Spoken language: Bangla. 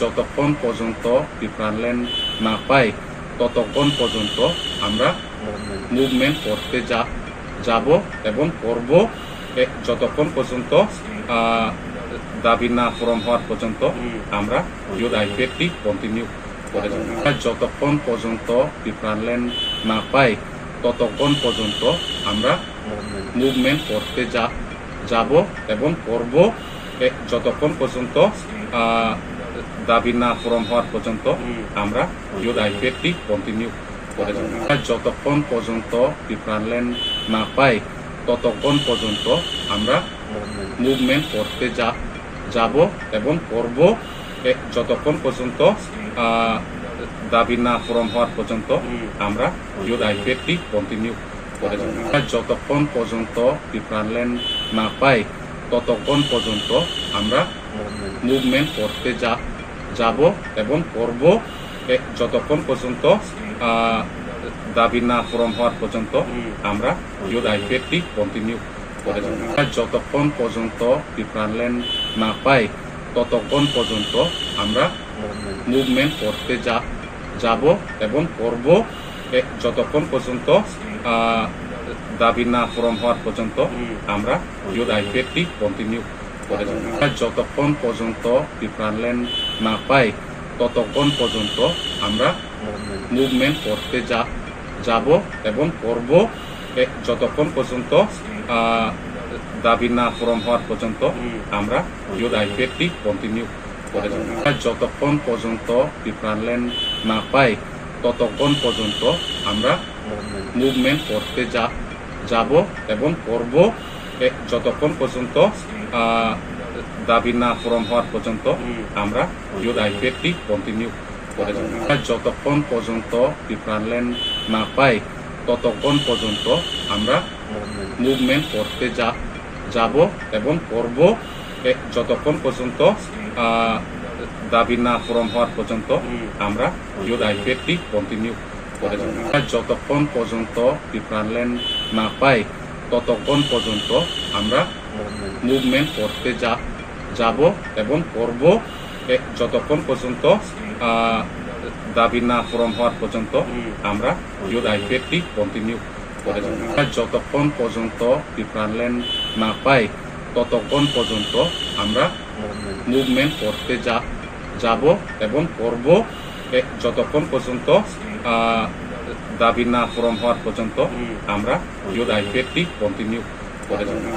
যতক্ষণ পর্যন্ত পিপারল্যান্ড না পাই ততক্ষণ পর্যন্ত আমরা মুভমেন্ট করতে যা যাব এবং করব। যতক্ষণ পর্যন্ত দাবি না পূরণ হওয়ার পর্যন্ত আমরা ইউথ আইপিএফটি কন্টিনিউ করে যাব। যতক্ষণ পর্যন্ত পিপারল্যান্ড না পাই ততক্ষণ পর্যন্ত আমরা মুভমেন্ট করতে যা যাব এবং করব। যতক্ষণ পর্যন্ত দাবি না পূরণ হওয়ার পর্যন্ত আমরা ইউথ আইপিএফটি কন্টিনিউ করে যাব। যতক্ষণ পর্যন্ত পিপারল্যান্ড না পাই ততক্ষণ পর্যন্ত আমরা মুভমেন্ট করতে যা যাব এবং করব। যতক্ষণ পর্যন্ত দাবি না পূরণ হওয়ার পর্যন্ত আমরা ইউথ আইপিএফটি কন্টিনিউ করে যাব। যতক্ষণ পর্যন্ত পিপারল্যান্ড না পাই ততক্ষণ পর্যন্ত আমরা মুভমেন্ট করতে যা যাব এবং করব যতক্ষণ পর্যন্ত দাবি না পূরণ হওয়ার পর্যন্ত আমরা ইউথ আইপিএফটি কন্টিনিউ করে যাব। যতক্ষণ পর্যন্ত পিপারল্যান্ড না পাই ততক্ষণ পর্যন্ত আমরা মুভমেন্ট করতে যা যাব এবং করব। যতক্ষণ পর্যন্ত দাবি না পূরণ হওয়ার পর্যন্ত আমরা ইউথ আইপিএফটি কন্টিনিউ করে যতক্ষণ পর্যন্ত পিপারল্যান্ড না পাই ততক্ষণ পর্যন্ত আমরা মুভমেন্ট করতে যা যাব এবং করব। যতক্ষণ পর্যন্ত দাবি না পূরণ হওয়ার পর্যন্ত আমরা আইপিএফটি কন্টিনিউ করে যাব। যতক্ষণ পর্যন্ত পিপারল্যান্ড না পাই ততক্ষণ পর্যন্ত আমরা মুভমেন্ট করতে যা যাব এবং করব। যতক্ষণ পর্যন্ত দাবি না পূরণ হওয়ার পর্যন্ত আমরা ইউথ আইপিএফটি কন্টিনিউ করে যাব। যতক্ষণ পর্যন্ত পিপারল্যান্ড না পাই ততক্ষণ পর্যন্ত আমরা মুভমেন্ট করতে যা যাব এবং করব। যতক্ষণ পর্যন্ত দাবি না পূরণ হওয়ার পর্যন্ত আমরা ইউথ আইপিএফটি কন্টিনিউ করে যাব। যতক্ষণ পর্যন্ত পিপারল্যান্ড না পাই ততক্ষণ পর্যন্ত আমরা মুভমেন্ট করতে যা, যাব এবং করব যতক্ষণ পর্যন্ত দাবি না পূরণ হওয়ার পর্যন্ত আমরা ইউথ আইপিএফটি কন্টিনিউ করে যাব। যতক্ষণ পর্যন্ত পিপারল্যান্ড না পাই, ততক্ষণ পর্যন্ত আমরা মুভমেন্ট করতে যা, যাব এবং করব যতক্ষণ পর্যন্ত দাবি না পূরণ হওয়ার পর্যন্ত আমরা ইউথ আইপিএফটি কন্টিনিউ করে যাব।